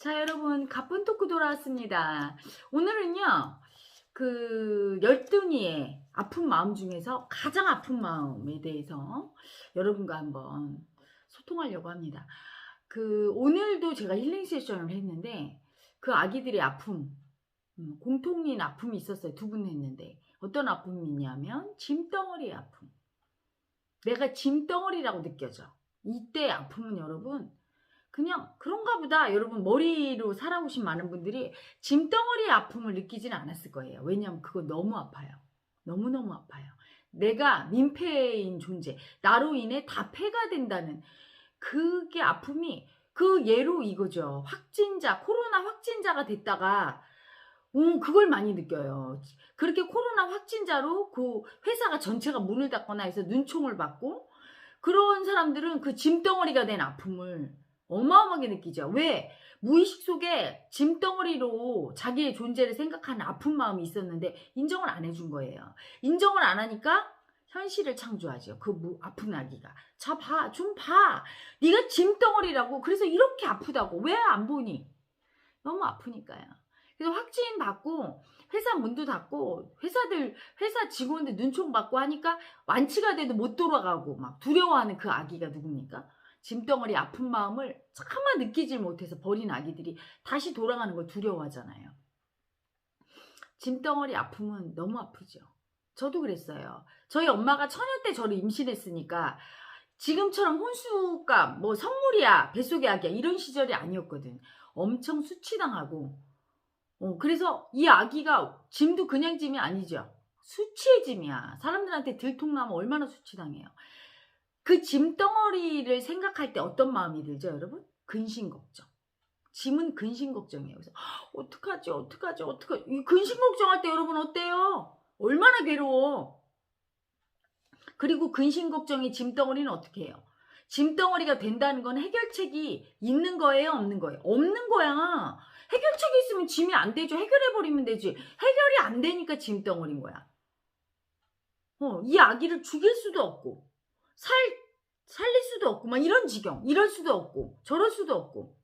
자, 여러분, 가쁜 토크 돌아왔습니다. 오늘은요, 그, 열등이의 아픈 마음 중에서 가장 아픈 마음에 대해서 여러분과 한번 소통하려고 합니다. 그, 오늘도 제가 힐링 세션을 했는데, 그 아기들의 아픔, 음, 공통인 아픔이 있었어요. 두 분 했는데. 어떤 아픔이냐면, 짐덩어리의 아픔. 내가 짐덩어리라고 느껴져. 이때 아픔은 여러분, 그냥 그런가 보다 여러분 머리로 살아오신 많은 분들이 짐덩어리의 아픔을 느끼지는 않았을 거예요. 왜냐하면 그거 너무 아파요. 너무너무 아파요. 내가 민폐인 존재, 나로 인해 다 폐가 된다는 그게 아픔이 그 예로 이거죠. 확진자, 코로나 확진자가 됐다가 음, 그걸 많이 느껴요. 그렇게 코로나 확진자로 그 회사가 전체가 문을 닫거나 해서 눈총을 받고 그런 사람들은 그 짐덩어리가 된 아픔을 어마어마하게 느끼죠. 왜? 무의식 속에 짐덩어리로 자기의 존재를 생각하는 아픈 마음이 있었는데 인정을 안 해준 거예요. 인정을 안 하니까 현실을 창조하죠. 그 무, 아픈 아기가. 자, 봐. 좀 봐. 네가 짐덩어리라고. 그래서 이렇게 아프다고. 왜 안 보니? 너무 아프니까요. 그래서 확진 받고 회사 문도 닫고 회사들 회사 직원들 눈총 받고 하니까 완치가 돼도 못 돌아가고 막 두려워하는 그 아기가 누굽니까? 짐덩어리 아픈 마음을 차마 느끼질 못해서 버린 아기들이 다시 돌아가는 걸 두려워하잖아요. 짐덩어리 아픔은 너무 아프죠. 저도 그랬어요. 저희 엄마가 처녀 때 저를 임신했으니까 지금처럼 혼수값, 뭐 선물이야, 뱃속의 아기야 이런 시절이 아니었거든. 엄청 수치당하고 어, 그래서 이 아기가 짐도 그냥 짐이 아니죠. 수치의 짐이야. 사람들한테 들통나면 얼마나 수치당해요. 그 짐덩어리를 생각할 때 어떤 마음이 들죠, 여러분? 근심 걱정. 짐은 근심 걱정이에요. 그래서 어떡하지, 어떡하지, 어떡하지. 이 근심 걱정할 때 여러분 어때요? 얼마나 괴로워. 그리고 근심 걱정이 짐덩어리는 어떻게 해요? 짐덩어리가 된다는 건 해결책이 있는 거예요, 없는 거예요? 없는 거야. 해결책이 있으면 짐이 안 되죠. 해결해버리면 되지. 해결이 안 되니까 짐덩어리인 거야. 어, 이 아기를 죽일 수도 없고, 살, 살릴 수도 없고, 막 이런 지경. 이럴 수도 없고, 저럴 수도 없고.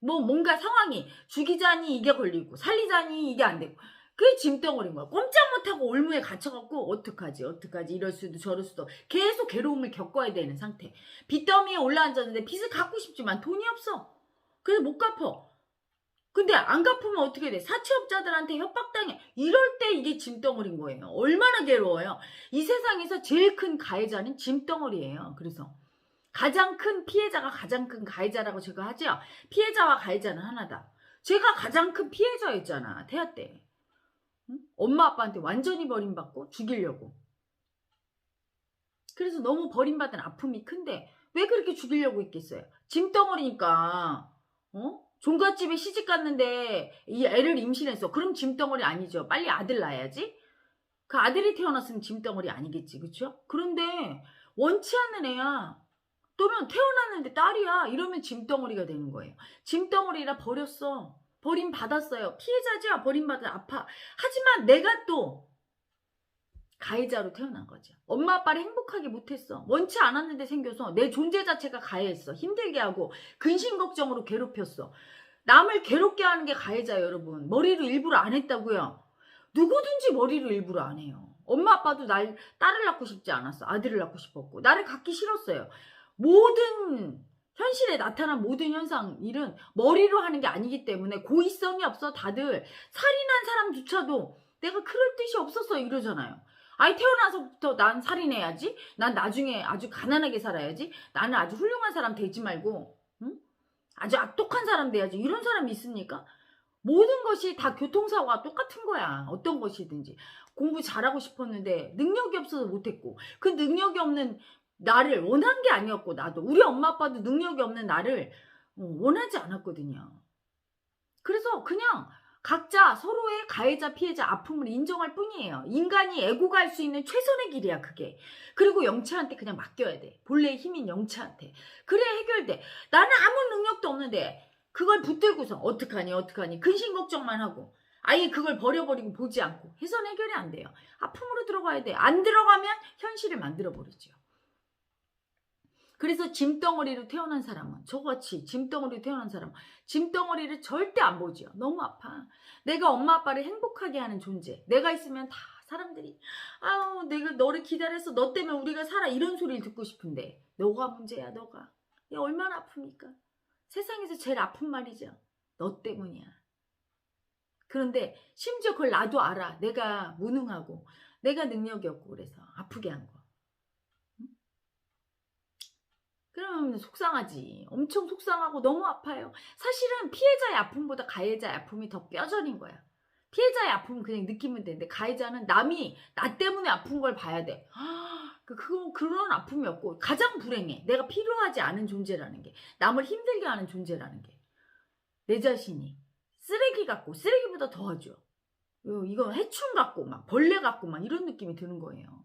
뭐, 뭔가 상황이 죽이자니 이게 걸리고, 살리자니 이게 안 되고. 그게 짐덩어리인 거야. 꼼짝 못하고 올무에 갇혀갖고, 어떡하지, 어떡하지, 이럴 수도 저럴 수도. 계속 괴로움을 겪어야 되는 상태. 빚더미에 올라앉았는데 빚을 갚고 싶지만 돈이 없어. 그래서 못 갚어. 근데 안 갚으면 어떻게 돼? 사채업자들한테 협박당해. 이럴 때 이게 짐덩어리인 거예요. 얼마나 괴로워요. 이 세상에서 제일 큰 가해자는 짐덩어리예요. 그래서 가장 큰 피해자가 가장 큰 가해자라고 제가 하죠. 피해자와 가해자는 하나다. 제가 가장 큰 피해자였잖아. 태아 때. 응? 엄마 아빠한테 완전히 버림받고 죽이려고. 그래서 너무 버림받은 아픔이 큰데 왜 그렇게 죽이려고 했겠어요? 짐덩어리니까. 어? 종갓집에 시집 갔는데 이 애를 임신했어. 그럼 짐덩어리 아니죠. 빨리 아들 낳아야지. 그 아들이 태어났으면 짐덩어리 아니겠지. 그쵸? 그런데 원치 않는 애야. 또는 태어났는데 딸이야. 이러면 짐덩어리가 되는 거예요. 짐덩어리라 버렸어. 버림 받았어요. 피해자죠. 버림받아 아파. 하지만 내가 또 가해자로 태어난 거죠. 엄마 아빠를 행복하게 못했어. 원치 않았는데 생겨서 내 존재 자체가 가해했어. 힘들게 하고 근심 걱정으로 괴롭혔어. 남을 괴롭게 하는 게 가해자 여러분. 머리로 일부러 안 했다고요. 누구든지 머리로 일부러 안 해요. 엄마 아빠도 날 딸을 낳고 싶지 않았어. 아들을 낳고 싶었고 나를 갖기 싫었어요. 모든 현실에 나타난 모든 현상 일은 머리로 하는 게 아니기 때문에 고의성이 없어 다들 살인한 사람조차도 내가 그럴 뜻이 없었어 이러잖아요. 아이 태어나서부터 난 살인해야지. 난 나중에 아주 가난하게 살아야지. 나는 아주 훌륭한 사람 되지 말고, 응? 아주 악독한 사람 돼야지. 이런 사람이 있습니까? 모든 것이 다 교통사고가 똑같은 거야. 어떤 것이든지. 공부 잘하고 싶었는데 능력이 없어서 못했고, 그 능력이 없는 나를 원한 게 아니었고, 나도. 우리 엄마 아빠도 능력이 없는 나를 어, 원하지 않았거든요. 그래서 그냥 각자 서로의 가해자, 피해자, 아픔을 인정할 뿐이에요. 인간이 애고가 할수 있는 최선의 길이야, 그게. 그리고 영체한테 그냥 맡겨야 돼. 본래의 힘인 영체한테. 그래 해결돼. 나는 아무 능력도 없는데 그걸 붙들고서 어떡하니, 어떡하니. 근심 걱정만 하고. 아예 그걸 버려버리고 보지 않고 해선 해결이 안 돼요. 아픔으로 들어가야 돼. 안 들어가면 현실을 만들어버리죠. 그래서 짐덩어리로 태어난 사람은 저같이 짐덩어리로 태어난 사람은 짐덩어리를 절대 안 보지요. 너무 아파. 내가 엄마 아빠를 행복하게 하는 존재. 내가 있으면 다 사람들이 아우 내가 너를 기다려서 너 때문에 우리가 살아 이런 소리를 듣고 싶은데 너가 문제야 너가. 야, 얼마나 아픕니까? 세상에서 제일 아픈 말이죠. 너 때문이야. 그런데 심지어 그걸 나도 알아. 내가 무능하고 내가 능력이 없고 그래서 아프게 한 거. 그러면 속상하지. 엄청 속상하고 너무 아파요. 사실은 피해자의 아픔보다 가해자의 아픔이 더 뼈저린 거야. 피해자의 아픔은 그냥 느끼면 되는데 가해자는 남이 나 때문에 아픈 걸 봐야 돼. 그 그, 그런 아픔이 없고 가장 불행해. 내가 필요하지 않은 존재라는 게 남을 힘들게 하는 존재라는 게 내 자신이 쓰레기 같고 쓰레기보다 더하죠. 요- 이거 해충 같고 막 벌레 같고 막 이런 느낌이 드는 거예요.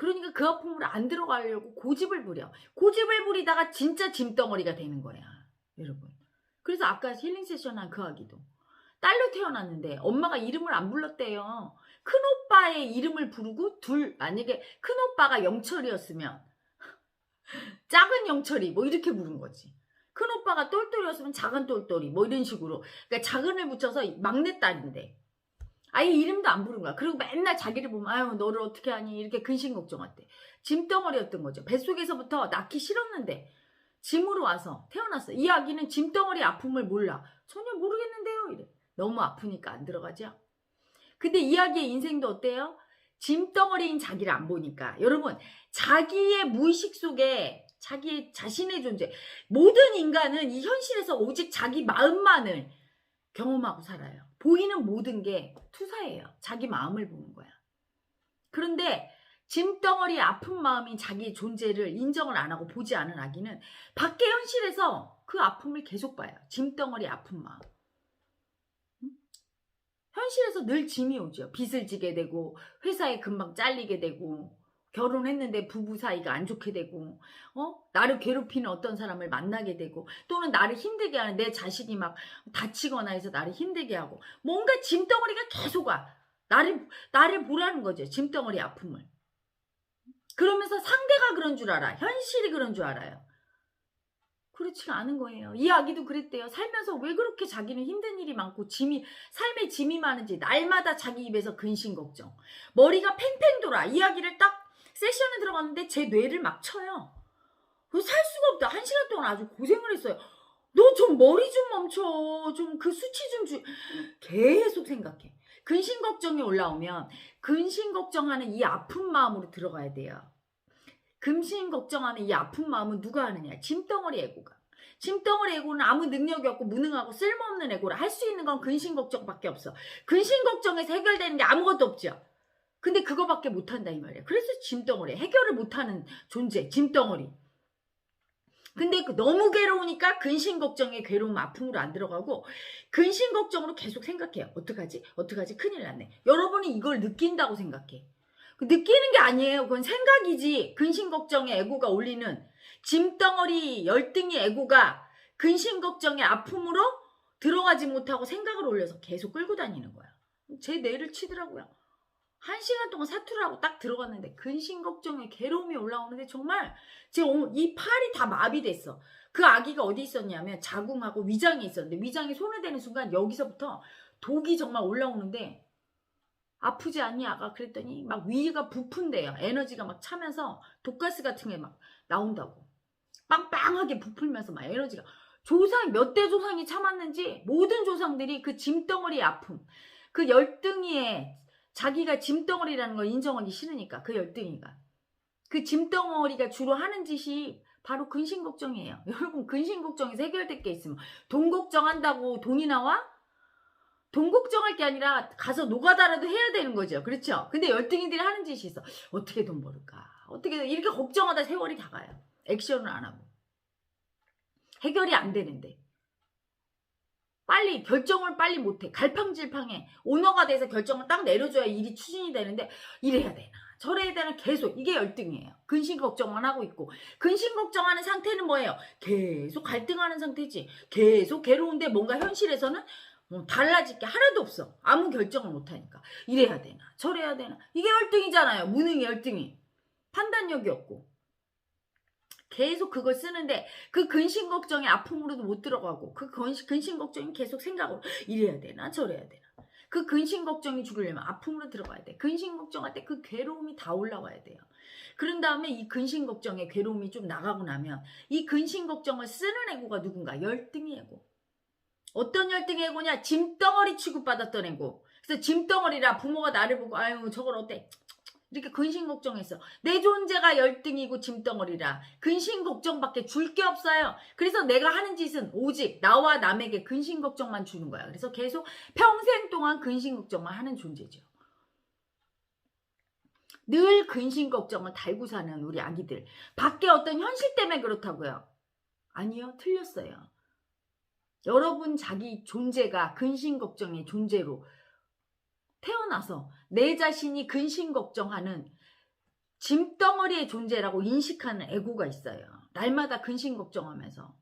음? 그러니까 그 아픔을 안 들어가려고 고집을 부려. 고집을 부리다가 진짜 짐덩어리가 되는 거야. 여러분. 그래서 아까 힐링 세션 한 그 아기도 딸로 태어났는데 엄마가 이름을 안 불렀대요. 큰 오빠의 이름을 부르고 둘 만약에 큰 오빠가 영철이었으면 작은 영철이 뭐 이렇게 부른 거지. 큰 오빠가 똘똘이었으면 작은 똘똘이 뭐 이런 식으로 그러니까 작은을 붙여서 막내딸인데 아예 이름도 안 부른 거야. 그리고 맨날 자기를 보면 아유 너를 어떻게 하니 이렇게 근심 걱정했대. 짐덩어리였던 거죠. 뱃속에서부터 낳기 싫었는데 짐으로 와서 태어났어. 이 아기는 짐덩어리 아픔을 몰라. 전혀 모르겠는데요. 이래. 너무 아프니까 안 들어가죠. 근데 이 아기의 인생도 어때요? 짐덩어리인 자기를 안 보니까 여러분 자기의 무의식 속에 자기 자신의 존재 모든 인간은 이 현실에서 오직 자기 마음만을 경험하고 살아요. 보이는 모든 게 투사예요. 자기 마음을 보는 거야. 그런데 짐덩어리 아픈 마음인 자기 존재를 인정을 안 하고 보지 않은 아기는 밖의 현실에서 그 아픔을 계속 봐요. 짐덩어리 아픈 마음. 음? 현실에서 늘 짐이 오죠. 빚을 지게 되고 회사에 금방 잘리게 되고 결혼했는데 부부 사이가 안 좋게 되고 어? 나를 괴롭히는 어떤 사람을 만나게 되고 또는 나를 힘들게 하는 내 자식이 막 다치거나 해서 나를 힘들게 하고 뭔가 짐덩어리가 계속 와. 나를 나를 보라는 거죠 짐덩어리 아픔을. 그러면서 상대가 그런 줄 알아. 현실이 그런 줄 알아요. 그렇지가 않은 거예요. 이 아기도 그랬대요. 살면서 왜 그렇게 자기는 힘든 일이 많고 짐이 삶에 짐이 많은지 날마다 자기 입에서 근심 걱정. 머리가 팽팽 돌아. 이야기를 딱 세션에 들어갔는데 제 뇌를 막 쳐요. 살 수가 없다. 한 시간 동안 아주 고생을 했어요. 너 좀 머리 좀 멈춰. 좀 그 수치 좀 주. 계속 생각해. 근심 걱정이 올라오면 근심 걱정하는 이 아픈 마음으로 들어가야 돼요. 근심 걱정하는 이 아픈 마음은 누가 하느냐? 짐덩어리 애고가. 짐덩어리 애고는 아무 능력이 없고 무능하고 쓸모없는 애고라. 할 수 있는 건 근심 걱정밖에 없어. 근심 걱정에서 해결되는 게 아무것도 없죠. 근데 그거밖에 못한다 이 말이야. 그래서 짐덩어리 해결을 못하는 존재 짐덩어리. 근데 그 너무 괴로우니까 근심 걱정에 괴로움 아픔으로 안 들어가고 근심 걱정으로 계속 생각해요. 어떡하지? 어떡하지? 큰일 났네. 여러분이 이걸 느낀다고 생각해. 그 느끼는 게 아니에요. 그건 생각이지. 근심 걱정에 애고가 올리는 짐덩어리 열등이 애고가 근심 걱정의 아픔으로 들어가지 못하고 생각을 올려서 계속 끌고 다니는 거야. 제 뇌를 치더라고요. 한 시간 동안 사투를 하고 딱 들어갔는데 근심 걱정에 괴로움이 올라오는데 정말 제 이 팔이 다 마비됐어. 그 아기가 어디 있었냐면 자궁하고 위장에 있었는데 위장에 손을 대는 순간 여기서부터 독이 정말 올라오는데 아프지 않니 아가 그랬더니 막 위가 부푼대요. 에너지가 막 차면서 독가스 같은 게 막 나온다고. 빵빵하게 부풀면서 막 에너지가 조상 몇 대 조상이 참았는지 모든 조상들이 그 짐덩어리의 아픔 그 열등이에 자기가 짐덩어리라는 걸 인정하기 싫으니까 그 열등이가 그 짐덩어리가 주로 하는 짓이 바로 근심 걱정이에요. 여러분 근심 걱정에서 해결될 게 있으면 돈 걱정한다고 돈이 나와? 돈 걱정할 게 아니라 가서 노가다라도 해야 되는 거죠. 그렇죠? 근데 열등이들이 하는 짓이 있어. 어떻게 돈 벌을까? 어떻게 이렇게 걱정하다 세월이 다 가요. 액션을 안 하고. 해결이 안 되는데. 빨리 결정을 빨리 못해. 갈팡질팡해. 오너가 돼서 결정을 딱 내려줘야 일이 추진이 되는데 이래야 되나? 저래야 되나? 계속. 이게 열등이에요. 근심 걱정만 하고 있고. 근심 걱정하는 상태는 뭐예요? 계속 갈등하는 상태지. 계속 괴로운데 뭔가 현실에서는 뭐 달라질 게 하나도 없어. 아무 결정을 못하니까. 이래야 되나? 저래야 되나? 이게 열등이잖아요. 무능의 열등이. 판단력이 없고 계속 그걸 쓰는데 그 근심 걱정이 아픔으로도 못 들어가고 그 근심, 걱정이 계속 생각으로 이래야 되나 저래야 되나. 그 근심 걱정이 죽으려면 아픔으로 들어가야 돼. 근심 걱정할 때 그 괴로움이 다 올라와야 돼요. 그런 다음에 이 근심 걱정의 괴로움이 좀 나가고 나면 이 근심 걱정을 쓰는 애고가 누군가? 열등의 애고. 어떤 열등의 애고냐? 짐덩어리 취급받았던 애고. 그래서 짐덩어리라 부모가 나를 보고 아유 저걸 어때 이렇게 근심 걱정했어. 내 존재가 열등이고 짐덩어리라. 근심 걱정밖에 줄 게 없어요. 그래서 내가 하는 짓은 오직 나와 남에게 근심 걱정만 주는 거야. 그래서 계속 평생 동안 근심 걱정만 하는 존재죠. 늘 근심 걱정을 달고 사는 우리 아기들. 밖에 어떤 현실 때문에 그렇다고요. 아니요, 틀렸어요. 여러분 자기 존재가 근심 걱정의 존재로 태어나서 내 자신이 근심 걱정하는 짐덩어리의 존재라고 인식하는 애고가 있어요. 날마다 근심 걱정하면서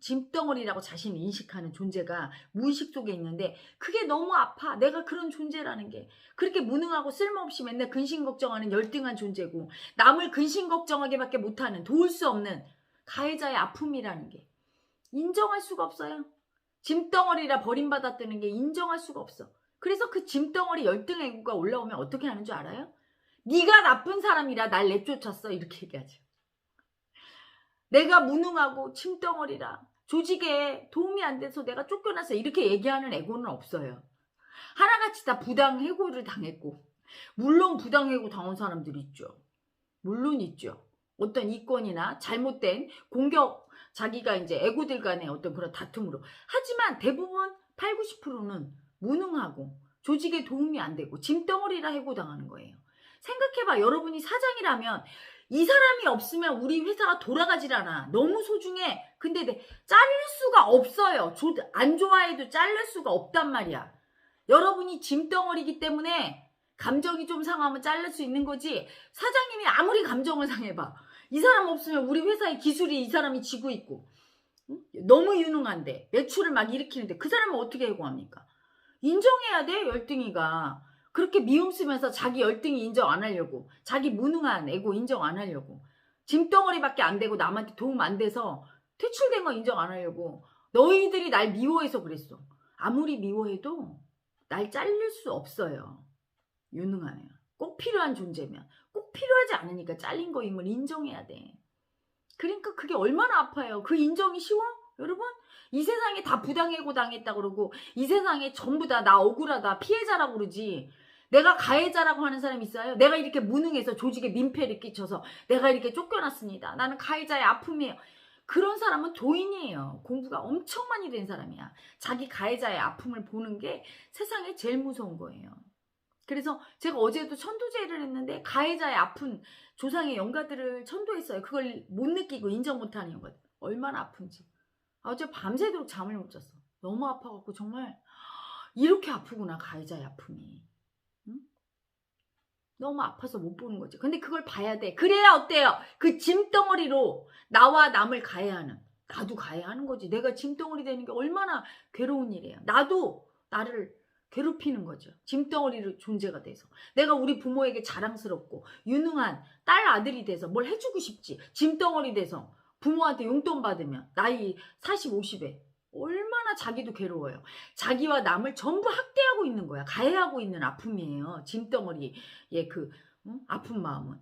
짐덩어리라고 자신을 인식하는 존재가 무의식 속에 있는데 그게 너무 아파. 내가 그런 존재라는 게 그렇게 무능하고 쓸모없이 맨날 근심 걱정하는 열등한 존재고 남을 근심 걱정하게밖에 못하는 도울 수 없는 가해자의 아픔이라는 게 인정할 수가 없어요. 짐덩어리라 버림받았다는 게 인정할 수가 없어. 그래서 그 짐덩어리 열등 애구가 올라오면 어떻게 하는 줄 알아요? 네가 나쁜 사람이라 날 내쫓았어 이렇게 얘기하죠. 내가 무능하고 짐덩어리라 조직에 도움이 안 돼서 내가 쫓겨났어 이렇게 얘기하는 애고는 없어요. 하나같이 다 부당 해고를 당했고 물론 부당 해고 당한 사람들이 있죠. 물론 있죠. 어떤 이권이나 잘못된 공격 자기가 이제 애고들 간의 어떤 그런 다툼으로 하지만 대부분 8, 90%는 무능하고 조직에 도움이 안 되고 짐덩어리라 해고당하는 거예요. 생각해봐. 여러분이 사장이라면 이 사람이 없으면 우리 회사가 돌아가질 않아. 너무 소중해. 근데 내 자를 수가 없어요. 조, 안 좋아해도 자를 수가 없단 말이야. 여러분이 짐덩어리기 때문에 감정이 좀 상하면 자를 수 있는 거지. 사장님이 아무리 감정을 상해봐. 이 사람 없으면 우리 회사의 기술이 이 사람이 지고 있고 응? 너무 유능한데 매출을 막 일으키는데 그 사람은 어떻게 해고합니까? 인정해야 돼 열등이가. 그렇게 미움 쓰면서 자기 열등이 인정 안 하려고 자기 무능한 애고 인정 안 하려고 짐덩어리밖에 안 되고 남한테 도움 안 돼서 퇴출된 거 인정 안 하려고. 너희들이 날 미워해서 그랬어. 아무리 미워해도 날 잘릴 수 없어요. 유능하면. 꼭 필요한 존재면. 꼭 필요하지 않으니까 잘린 거임을 인정해야 돼. 그러니까 그게 얼마나 아파요. 그 인정이 쉬워? 여러분 이 세상에 다 부당해고 당했다 그러고 이 세상에 전부 다 나 억울하다 피해자라고 그러지 내가 가해자라고 하는 사람이 있어요? 내가 이렇게 무능해서 조직에 민폐를 끼쳐서 내가 이렇게 쫓겨났습니다. 나는 가해자의 아픔이에요. 그런 사람은 도인이에요. 공부가 엄청 많이 된 사람이야. 자기 가해자의 아픔을 보는 게 세상에 제일 무서운 거예요. 그래서 제가 어제도 천도제를 했는데 가해자의 아픈 조상의 영가들을 천도했어요. 그걸 못 느끼고 인정 못하는 영가들. 얼마나 아픈지. 어제 밤새도록 잠을 못 잤어. 너무 아파갖고 정말 이렇게 아프구나 가해자의 아픔이. 응? 너무 아파서 못 보는 거지. 근데 그걸 봐야 돼. 그래야 어때요? 그 짐덩어리로 나와 남을 가해하는. 나도 가해하는 거지. 내가 짐덩어리 되는 게 얼마나 괴로운 일이에요. 나도 나를 괴롭히는 거죠. 짐덩어리로 존재가 돼서. 내가 우리 부모에게 자랑스럽고 유능한 딸 아들이 돼서 뭘 해주고 싶지. 짐덩어리 돼서 부모한테 용돈 받으면 나이 40, 50에 얼마나 자기도 괴로워요. 자기와 남을 전부 학대하고 있는 거야. 가해하고 있는 아픔이에요. 짐덩어리의 그 응? 아픈 마음은.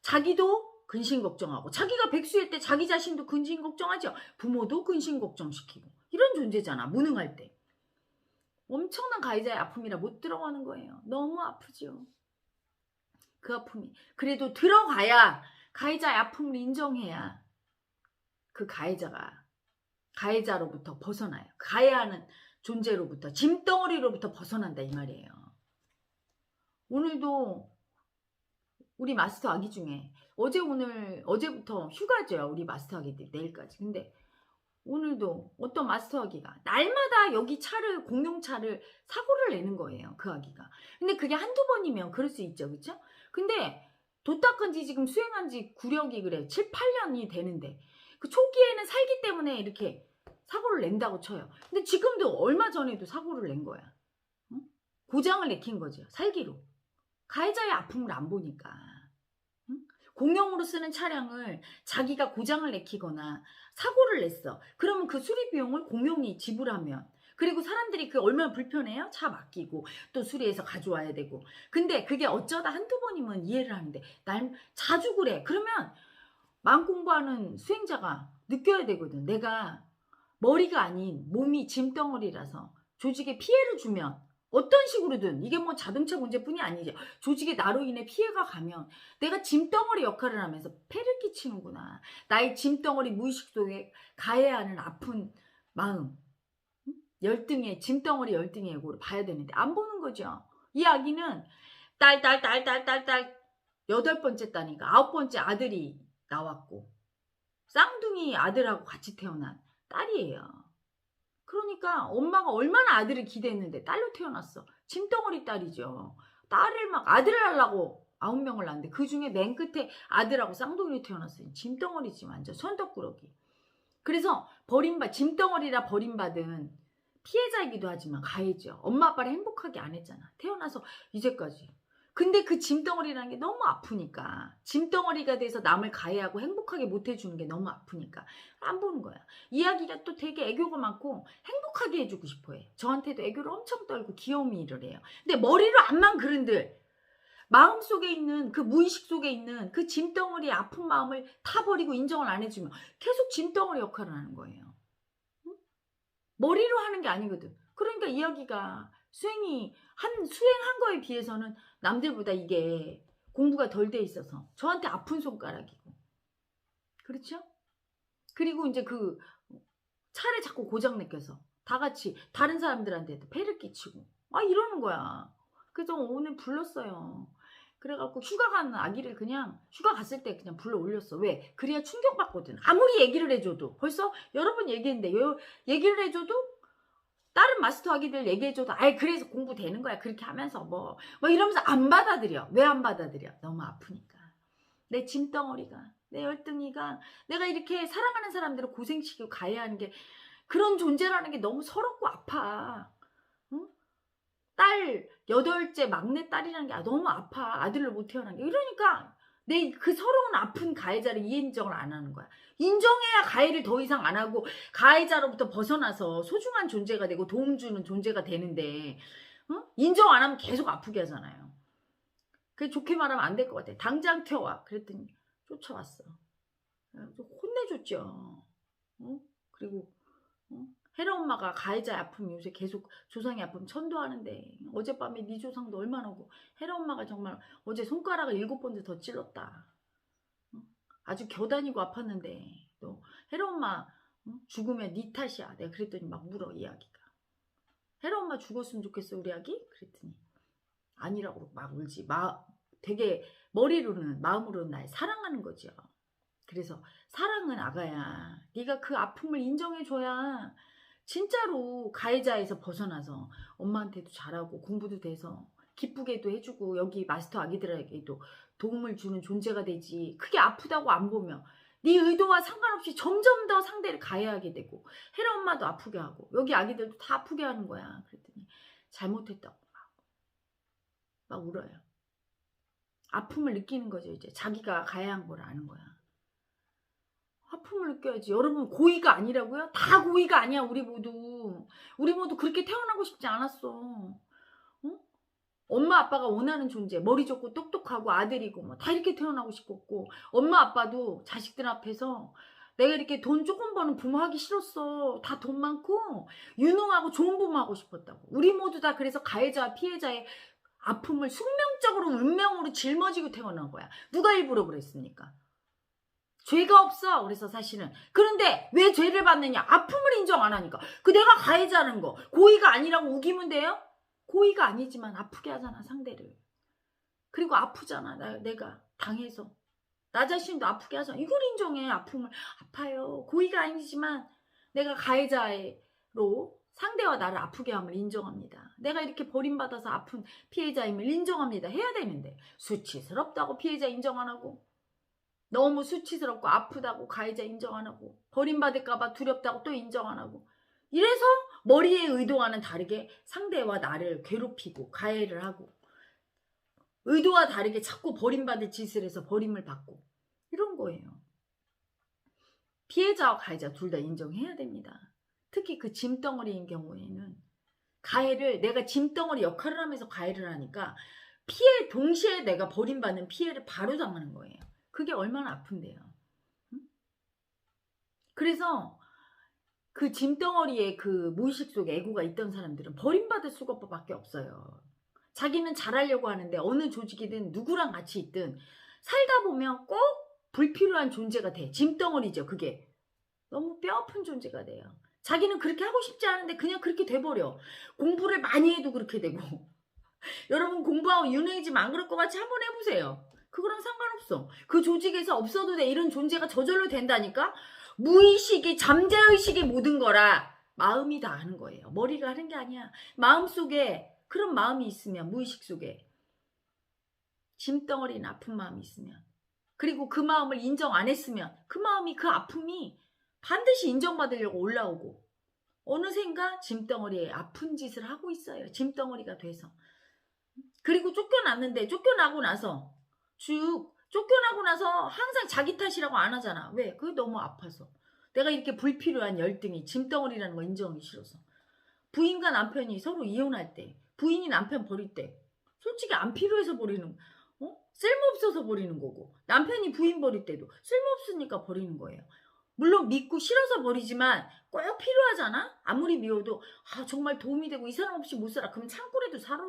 자기도 근심 걱정하고 자기가 백수일 때 자기 자신도 근심 걱정하죠. 부모도 근심 걱정시키고 이런 존재잖아. 무능할 때. 엄청난 가해자의 아픔이라 못 들어가는 거예요. 너무 아프죠. 그 아픔이. 그래도 들어가야 가해자의 아픔을 인정해야 그 가해자가 가해자로부터 벗어나요. 가해하는 존재로부터 짐덩어리로부터 벗어난다 이 말이에요. 오늘도 우리 마스터 아기 중에 어제 오늘 어제부터 휴가죠. 우리 마스터 아기들 내일까지. 근데 오늘도 어떤 마스터 아기가 날마다 여기 차를 공용차를 사고를 내는 거예요. 그 아기가. 근데 그게 한두 번이면 그럴 수 있죠. 그렇죠? 근데 도 닦은 지 지금 수행한 지 구력이 그래. 7, 8년이 되는데 그 초기에는 살기 때문에 이렇게 사고를 낸다고 쳐요. 근데 지금도 얼마 전에도 사고를 낸 거야. 응? 고장을 내킨 거죠. 살기로. 가해자의 아픔을 안 보니까. 응? 공용으로 쓰는 차량을 자기가 고장을 내키거나 사고를 냈어. 그러면 그 수리 비용을 공용이 지불하면 그리고 사람들이 그 얼마나 불편해요? 차 맡기고 또 수리해서 가져와야 되고. 근데 그게 어쩌다 한두 번이면 이해를 하는데 난 자주 그래. 그러면 마음 공부하는 수행자가 느껴야 되거든. 내가 머리가 아닌 몸이 짐덩어리라서 조직에 피해를 주면 어떤 식으로든 이게 뭐 자동차 문제뿐이 아니죠. 조직에 나로 인해 피해가 가면 내가 짐덩어리 역할을 하면서 폐를 끼치는구나. 나의 짐덩어리 무의식 속에 가해야 하는 아픈 마음. 응? 열등의 짐덩어리 열등의 예고를 봐야 되는데 안 보는 거죠. 이 아기는 딸 딸 딸 딸 딸딸 여덟 번째 딸이니까 아홉 번째 아들이 나왔고 쌍둥이 아들하고 같이 태어난 딸이에요. 그러니까 엄마가 얼마나 아들을 기대했는데 딸로 태어났어. 짐덩어리 딸이죠. 딸을 막 아들을 하려고 아홉 명을 낳는데 그 중에 맨 끝에 아들하고 쌍둥이로 태어났어요. 짐덩어리지 완전 손덕구러기. 그래서 버림받 짐덩어리라 버림받은 피해자이기도 하지만 가해죠. 엄마 아빠를 행복하게 안 했잖아. 태어나서 이제까지. 근데 그 짐덩어리라는 게 너무 아프니까 짐덩어리가 돼서 남을 가해하고 행복하게 못 해주는 게 너무 아프니까 안 보는 거야. 이야기가 또 되게 애교가 많고 행복하게 해주고 싶어해. 저한테도 애교를 엄청 떨고 귀여움이를 해요. 근데 머리로 암만 그른들 마음 속에 있는 그 무의식 속에 있는 그 짐덩어리의 아픈 마음을 타 버리고 인정을 안 해주면 계속 짐덩어리 역할을 하는 거예요. 응? 머리로 하는 게 아니거든. 그러니까 이야기가 수행이 한 수행한 거에 비해서는 남들보다 이게 공부가 덜 돼 있어서 저한테 아픈 손가락이고 그렇죠? 그리고 이제 그 차를 자꾸 고장 느껴서 다 같이 다른 사람들한테도 폐를 끼치고 아 이러는 거야. 그래서 오늘 불렀어요. 그래갖고 휴가 가는 아기를 그냥 휴가 갔을 때 그냥 불러 올렸어. 왜? 그래야 충격받거든. 아무리 얘기를 해줘도 벌써 여러 번 얘기했는데 요- 얘기를 해줘도 다른 마스터 아기들 얘기해줘도 아예 그래서 공부되는 거야. 그렇게 하면서 뭐, 뭐 이러면서 안 받아들여. 왜 안 받아들여? 너무 아프니까. 내 짐덩어리가, 내 열등이가 내가 이렇게 사랑하는 사람들을 고생시키고 가야 하는 게 그런 존재라는 게 너무 서럽고 아파. 응? 딸 여덟째 막내 딸이라는 게 너무 아파. 아들을 못 태어난 게. 이러니까 내 그 서러운 아픈 가해자를 이인정을 안 하는 거야. 인정해야 가해를 더 이상 안 하고 가해자로부터 벗어나서 소중한 존재가 되고 도움 주는 존재가 되는데 응? 인정 안 하면 계속 아프게 하잖아요. 그게 좋게 말하면 안 될 것 같아. 당장 튀어와. 그랬더니 쫓아왔어. 혼내줬죠. 응? 그리고 응? 혜라 엄마가 가해자의 아픔 요새 계속 조상의 아픔 천도하는데 어젯밤에 네 조상도 얼마나 오고 혜라 엄마가 정말 어제 손가락을 일곱 번도 더 찔렀다. 응? 아주 겨다니고 아팠는데 너 혜라 엄마 응? 죽으면 네 탓이야. 내가 그랬더니 막 물어 이야기가. 혜라 엄마 죽었으면 좋겠어 우리 아기? 그랬더니 아니라고 막 울지. 마 되게 머리로는 마음으로는 날 사랑하는 거죠. 그래서 사랑은 아가야. 네가 그 아픔을 인정해 줘야 진짜로 가해자에서 벗어나서 엄마한테도 잘하고 공부도 돼서 기쁘게도 해주고 여기 마스터 아기들에게도 도움을 주는 존재가 되지. 크게 아프다고 안 보면 네 의도와 상관없이 점점 더 상대를 가해하게 되고 혜라 엄마도 아프게 하고 여기 아기들도 다 아프게 하는 거야. 그랬더니 잘못했다고 막, 막 울어요. 아픔을 느끼는 거죠 이제 자기가 가해한 걸 아는 거야. 아픔을 느껴야지. 여러분 고의가 아니라고요? 다 고의가 아니야 우리 모두. 우리 모두 그렇게 태어나고 싶지 않았어. 어? 엄마 아빠가 원하는 존재, 머리 좋고 똑똑하고 아들이고 뭐 다 이렇게 태어나고 싶었고 엄마 아빠도 자식들 앞에서 내가 이렇게 돈 조금 버는 부모 하기 싫었어. 다 돈 많고 유능하고 좋은 부모 하고 싶었다고. 우리 모두 다 그래서 가해자와 피해자의 아픔을 숙명적으로 운명으로 짊어지고 태어난 거야. 누가 일부러 그랬습니까? 죄가 없어. 그래서 사실은. 그런데 왜 죄를 받느냐? 아픔을 인정 안 하니까. 그 내가 가해자는 거. 고의가 아니라고 우기면 돼요? 고의가 아니지만 아프게 하잖아, 상대를. 그리고 아프잖아, 나, 내가. 당해서. 나 자신도 아프게 하잖아. 이걸 인정해, 아픔을. 아파요. 고의가 아니지만 내가 가해자로 상대와 나를 아프게 함을 인정합니다. 내가 이렇게 버림받아서 아픈 피해자임을 인정합니다. 해야 되는데. 수치스럽다고 피해자 인정 안 하고. 너무 수치스럽고 아프다고 가해자 인정 안 하고 버림받을까봐 두렵다고 또 인정 안 하고 이래서 머리의 의도와는 다르게 상대와 나를 괴롭히고 가해를 하고 의도와 다르게 자꾸 버림받을 짓을 해서 버림을 받고 이런 거예요. 피해자와 가해자 둘 다 인정해야 됩니다. 특히 그 짐덩어리인 경우에는 가해를 내가 짐덩어리 역할을 하면서 가해를 하니까 피해 동시에 내가 버림받는 피해를 바로 당하는 거예요. 그게 얼마나 아픈데요. 응? 그래서 그 짐덩어리에 그 무의식 속에 애고가 있던 사람들은 버림받을 수밖에 없어요. 자기는 잘하려고 하는데 어느 조직이든 누구랑 같이 있든 살다 보면 꼭 불필요한 존재가 돼. 짐덩어리죠, 그게. 너무 뼈아픈 존재가 돼요. 자기는 그렇게 하고 싶지 않은데 그냥 그렇게 돼버려. 공부를 많이 해도 그렇게 되고. 여러분 공부하고 윤회이지 안 그럴 것 같이 한번 해보세요. 그거랑 상관없어. 그 조직에서 없어도 돼. 이런 존재가 저절로 된다니까? 무의식이, 잠재의식이 모든 거라. 마음이 다 하는 거예요. 머리가 하는 게 아니야. 마음 속에 그런 마음이 있으면, 무의식 속에. 짐덩어리는 아픈 마음이 있으면. 그리고 그 마음을 인정 안 했으면, 그 마음이, 그 아픔이 반드시 인정받으려고 올라오고, 어느샌가 짐덩어리에 아픈 짓을 하고 있어요. 짐덩어리가 돼서. 그리고 쫓겨났는데, 쫓겨나고 나서, 쭉, 쫓겨나고 나서 항상 자기 탓이라고 안 하잖아. 왜? 그게 너무 아파서. 내가 이렇게 불필요한 열등이 짐덩어리라는 거 인정하기 싫어서. 부인과 남편이 서로 이혼할 때, 부인이 남편 버릴 때, 솔직히 안 필요해서 버리는, 어? 쓸모없어서 버리는 거고, 남편이 부인 버릴 때도 쓸모없으니까 버리는 거예요. 물론 믿고 싫어서 버리지만 꼭 필요하잖아? 아무리 미워도, 아, 정말 도움이 되고 이 사람 없이 못 살아. 그럼 창고라도 살아.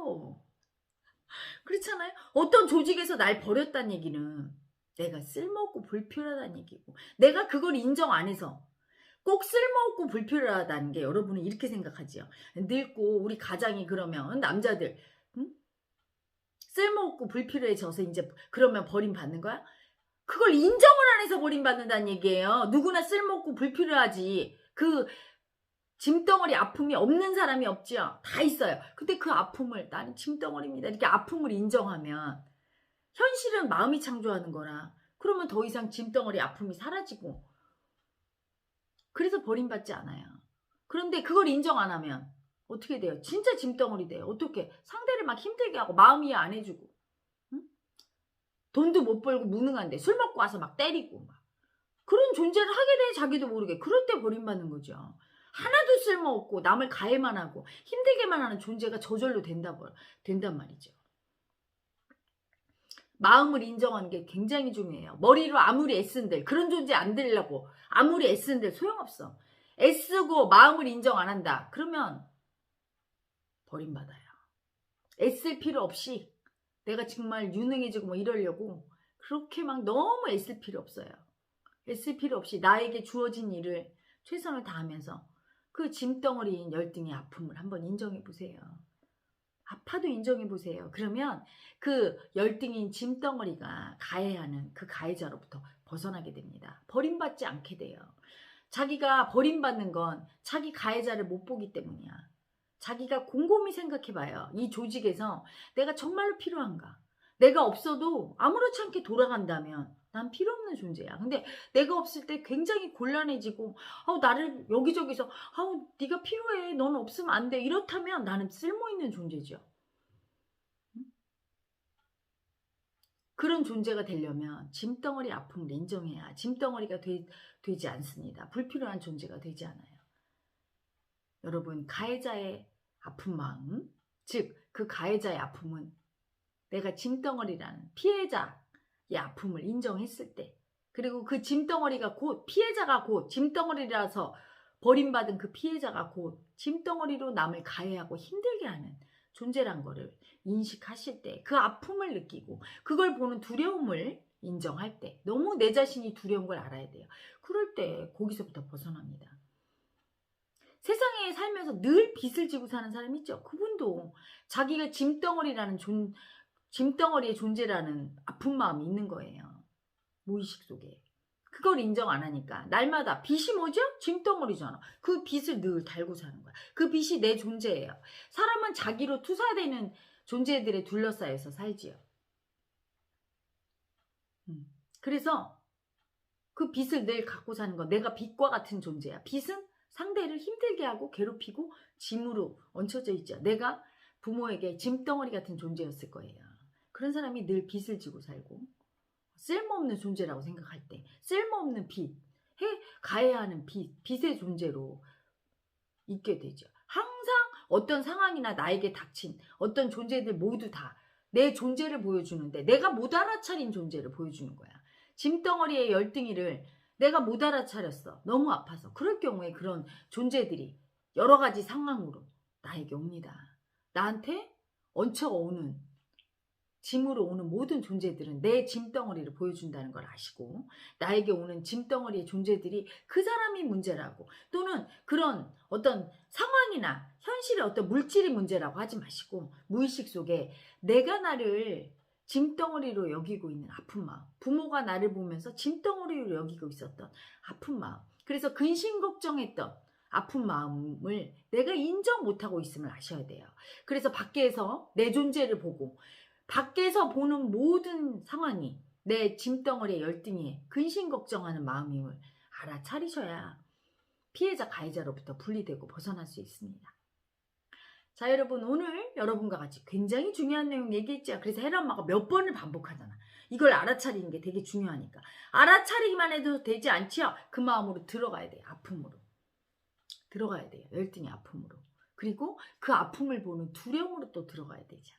그렇잖아요? 어떤 조직에서 날 버렸다는 얘기는 내가 쓸모없고 불필요하다는 얘기고, 내가 그걸 인정 안 해서 꼭 쓸모없고 불필요하다는 게 여러분은 이렇게 생각하지요. 늙고 우리 가장이 그러면 남자들 응? 쓸모없고 불필요해져서 이제 그러면 버림받는 거야? 그걸 인정을 안 해서 버림받는다는 얘기예요. 누구나 쓸모없고 불필요하지. 그 짐덩어리 아픔이 없는 사람이 없지요. 다 있어요. 근데 그 아픔을 나는 짐덩어리입니다. 이렇게 아픔을 인정하면 현실은 마음이 창조하는 거라. 그러면 더 이상 짐덩어리 아픔이 사라지고 그래서 버림받지 않아요. 그런데 그걸 인정 안 하면 어떻게 돼요? 진짜 짐덩어리 돼요. 어떻게? 상대를 막 힘들게 하고 마음 이해 안 해주고 응? 돈도 못 벌고 무능한데 술 먹고 와서 막 때리고 막 그런 존재를 하게 돼 자기도 모르게 그럴 때 버림받는 거죠. 하나도 쓸모없고 남을 가해만 하고 힘들게만 하는 존재가 저절로 된다, 된단 말이죠. 마음을 인정하는 게 굉장히 중요해요. 머리로 아무리 애쓴들 그런 존재 안 되려고 아무리 애쓴들 소용없어. 애쓰고 마음을 인정 안 한다. 그러면 버림받아요. 애쓸 필요 없이 내가 정말 유능해지고 뭐 이러려고 그렇게 막 너무 애쓸 필요 없어요. 애쓸 필요 없이 나에게 주어진 일을 최선을 다하면서 그 짐덩어리인 열등의 아픔을 한번 인정해 보세요. 아파도 인정해 보세요. 그러면 그 열등인 짐덩어리가 가해하는 그 가해자로부터 벗어나게 됩니다. 버림받지 않게 돼요. 자기가 버림받는 건 자기 가해자를 못 보기 때문이야. 자기가 곰곰이 생각해 봐요. 이 조직에서 내가 정말로 필요한가? 내가 없어도 아무렇지 않게 돌아간다면 난 필요 없는 존재야. 근데 내가 없을 때 굉장히 곤란해지고 아우 나를 여기저기서 아우 네가 필요해. 넌 없으면 안 돼. 이렇다면 나는 쓸모 있는 존재죠. 그런 존재가 되려면 짐덩어리 아픔을 인정해야 짐덩어리가 되, 되지 않습니다. 불필요한 존재가 되지 않아요. 여러분 가해자의 아픈 마음 즉 그 가해자의 아픔은 내가 짐덩어리라는 피해자 의 아픔을 인정했을 때 그리고 그 짐덩어리가 곧 피해자가 곧 짐덩어리라서 버림받은 그 피해자가 곧 짐덩어리로 남을 가해하고 힘들게 하는 존재란 거를 인식하실 때 그 아픔을 느끼고 그걸 보는 두려움을 인정할 때 너무 내 자신이 두려운 걸 알아야 돼요. 그럴 때 거기서부터 벗어납니다. 세상에 살면서 늘 빚을 지고 사는 사람 있죠. 그분도 자기가 짐덩어리라는 존, 짐덩어리의 존재라는 아픈 마음이 있는 거예요. 무의식 속에. 그걸 인정 안 하니까 날마다 빚이 뭐죠? 짐덩어리잖아. 그 빚을 늘 달고 사는 거야. 그 빚이 내 존재예요. 사람은 자기로 투사되는 존재들에 둘러싸여서 살지요. 음. 그래서 그 빚을 늘 갖고 사는 거 내가 빚과 같은 존재야. 빚은 상대를 힘들게 하고 괴롭히고 짐으로 얹혀져 있죠. 내가 부모에게 짐덩어리 같은 존재였을 거예요. 그런 사람이 늘 빚을 지고 살고 쓸모없는 존재라고 생각할 때 쓸모없는 빚, 해 가해야 하는 빚, 빚의 존재로 있게 되죠. 항상 어떤 상황이나 나에게 닥친 어떤 존재들 모두 다 내 존재를 보여주는데 내가 못 알아차린 존재를 보여주는 거야. 짐덩어리의 열등이를 내가 못 알아차렸어. 너무 아파서. 그럴 경우에 그런 존재들이 여러 가지 상황으로 나에게 옵니다. 나한테 얹혀오는 짐으로 오는 모든 존재들은 내 짐덩어리를 보여준다는 걸 아시고 나에게 오는 짐덩어리의 존재들이 그 사람이 문제라고 또는 그런 어떤 상황이나 현실의 어떤 물질이 문제라고 하지 마시고 무의식 속에 내가 나를 짐덩어리로 여기고 있는 아픈 마음 부모가 나를 보면서 짐덩어리로 여기고 있었던 아픈 마음 그래서 근심 걱정했던 아픈 마음을 내가 인정 못하고 있음을 아셔야 돼요. 그래서 밖에서 내 존재를 보고 밖에서 보는 모든 상황이 내 짐덩어리의 열등에 근심 걱정하는 마음임을 알아차리셔야 피해자 가해자로부터 분리되고 벗어날 수 있습니다. 자 여러분 오늘 여러분과 같이 굉장히 중요한 내용 얘기했죠. 그래서 헤라엄마가 몇 번을 반복하잖아. 이걸 알아차리는 게 되게 중요하니까. 알아차리기만 해도 되지 않지요. 그 마음으로 들어가야 돼요. 아픔으로. 들어가야 돼요. 열등의 아픔으로. 그리고 그 아픔을 보는 두려움으로 또 들어가야 되죠.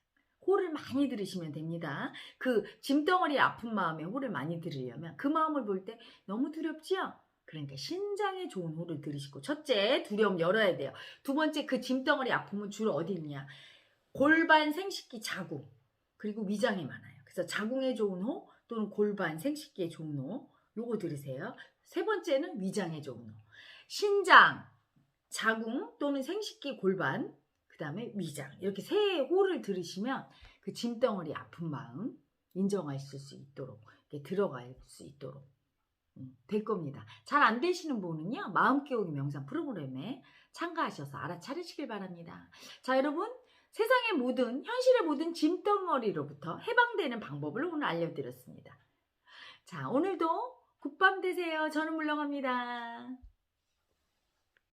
호를 많이 들으시면 됩니다. 그 짐덩어리 아픈 마음에 호를 많이 들으려면 그 마음을 볼 때 너무 두렵지요? 그러니까 신장에 좋은 호를 들으시고 첫째 두려움 열어야 돼요. 두 번째 그 짐덩어리 아픔은 주로 어디 있냐? 골반 생식기 자궁 그리고 위장에 많아요. 그래서 자궁에 좋은 호 또는 골반 생식기에 좋은 호 요거 들으세요. 세 번째는 위장에 좋은 호. 신장, 자궁 또는 생식기 골반 그 다음에 위장 이렇게 세 호를 들으시면 그 짐덩어리 아픈 마음 인정하실 수 있도록 들어갈 수 있도록 음, 될 겁니다. 잘 안 되시는 분은요 마음 깨우기 명상 프로그램에 참가하셔서 알아차리시길 바랍니다. 자 여러분 세상의 모든 현실의 모든 짐덩어리로부터 해방되는 방법을 오늘 알려드렸습니다. 자 오늘도 굿밤 되세요. 저는 물러갑니다.